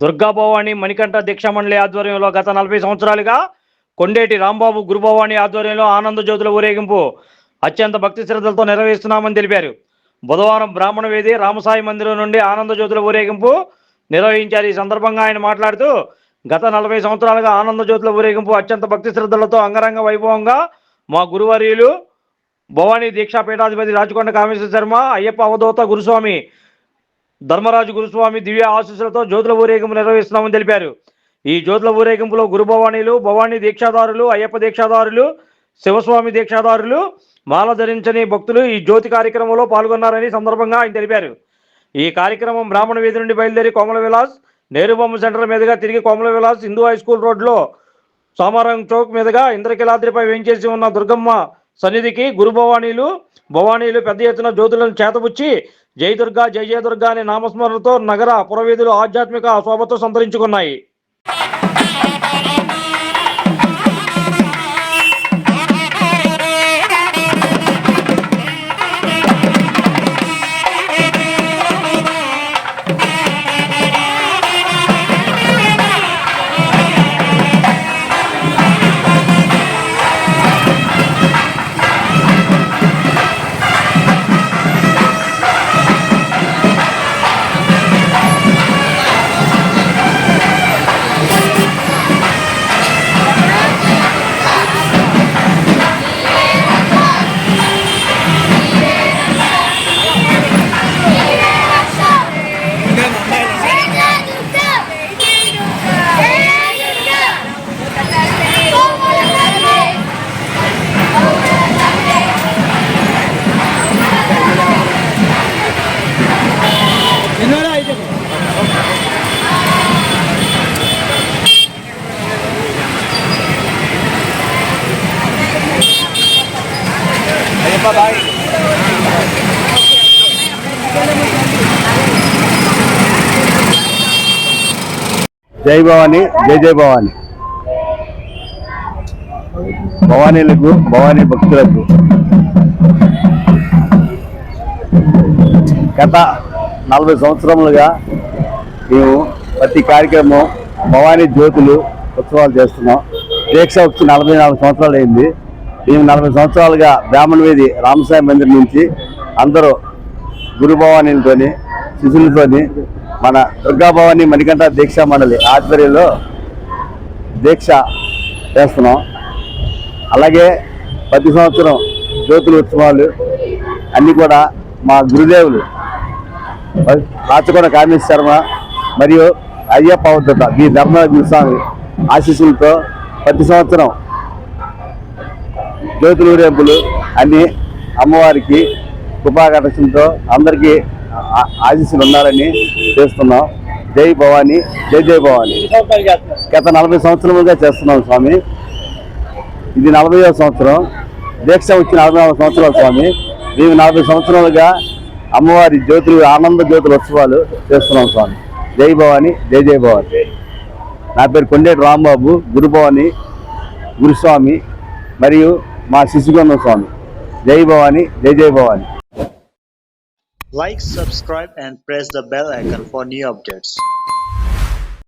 దుర్గాభవాని మణికంఠ దీక్షా మండలి ఆధ్వర్యంలో గత నలభై సంవత్సరాలుగా కొండేటి రాంబాబు గురుభవాని ఆధ్వర్యంలో ఆనంద జ్యోతుల ఊరేగింపు అత్యంత భక్తి శ్రద్ధలతో నిర్వహిస్తున్నామని తెలిపారు. బుధవారం బ్రాహ్మణ వేది రామసాయి మందిరం నుండి ఆనంద జ్యోతుల ఊరేగింపు నిర్వహించారు. ఈ సందర్భంగా ఆయన మాట్లాడుతూ గత నలభై సంవత్సరాలుగా ఆనంద జ్యోతుల ఊరేగింపు అత్యంత భక్తి శ్రద్ధలతో అంగరంగ వైభవంగా మా గురువర్యులు భవానీ దీక్షా పీఠాధిపతి రాజకొండ కామేశ్వర శర్మ అయ్యప్ప అవధూత గురుస్వామి ధర్మరాజు గురుస్వామి దివ్య ఆశీస్సులతో జ్యోతుల ఊరేగింపు నిర్వహిస్తున్నామని తెలిపారు. ఈ జ్యోతుల ఊరేగింపులో గురు భవానీలు భవానీ దీక్షాదారులు అయ్యప్ప దీక్షాదారులు శివస్వామి దీక్షాదారులు మాల ధరించని భక్తులు ఈ జ్యోతి కార్యక్రమంలో పాల్గొన్నారని సందర్భంగా ఆయన తెలిపారు. ఈ కార్యక్రమం బ్రాహ్మణ వీధి నుండి బయలుదేరి కోమల విలాస్ నేరుబొమ్మ సెంటర్ మీదుగా తిరిగి కోమల విలాస్ హిందూ హై స్కూల్ రోడ్లో సోమారం చౌక్ మీదుగా ఇంద్రకిలాద్రిపై వేంచేసి ఉన్న దుర్గమ్మ సన్నిధికి గురు భవానీలు భవానీలు పెద్ద ఎత్తున జ్యోతులను చేతబుచ్చి జై దుర్గా జయ జయ దుర్గా అనే నామస్మరణతో నగర పురవీధులు ఆధ్యాత్మిక శోభతో సంతరించుకున్నాయి. జై భవాని జై జై భవాని. భవానీలకు భవానీ భక్తులకు. గత నలభై సంవత్సరములుగా మేము ప్రతి కార్యక్రమం భవానీ జ్యోతులు ఉత్సవాలు చేస్తున్నాం. దీక్ష వచ్చి నలభై నాలుగు సంవత్సరాలు అయింది. మేము నలభై సంవత్సరాలుగా బ్రాహ్మణ వీధి రామసాయి మందిర్ నుంచి అందరూ గురు భవానీలతోని శిశులతోని మన దుర్గా భవాని మణికంఠ దీక్ష మండలి ఆధ్వర్యంలో దీక్ష చేస్తున్నాం. అలాగే ప్రతి సంవత్సరం జ్యోతుల ఉత్సవాలు అన్నీ కూడా మా గురుదేవులు రాచకొండ కామేశ్వర శర్మ మరియు అయ్యప్ప అవధూత ఈ ధర్మ గురుస్వామి ఆశీస్సులతో ప్రతి సంవత్సరం జ్యోతులు ఊరేంపులు అన్ని అమ్మవారికి కృపాకటంతో అందరికీ ఆశీస్సులు ఉండాలని చేస్తున్నాం. జై భవాని జై జై భవాని. గత నలభై సంవత్సరములుగా చేస్తున్నాం స్వామి. ఇది నలభైవ సంవత్సరం. దీక్ష వచ్చి నలభై నాలుగు సంవత్సరాలు స్వామి. మేము నలభై సంవత్సరాలుగా అమ్మవారి జ్యోతులు ఆనంద జ్యోతుల ఉత్సవాలు చేస్తున్నాం స్వామి. జై భవాని జై జై భవాని. నా పేరు కొండేటి రాంబాబు గురుభవాని గురుస్వామి మరియు మా శిశుగంధం స్వామి జై భవాని జై జై Bhavani Like, subscribe, and press the bell icon for new updates.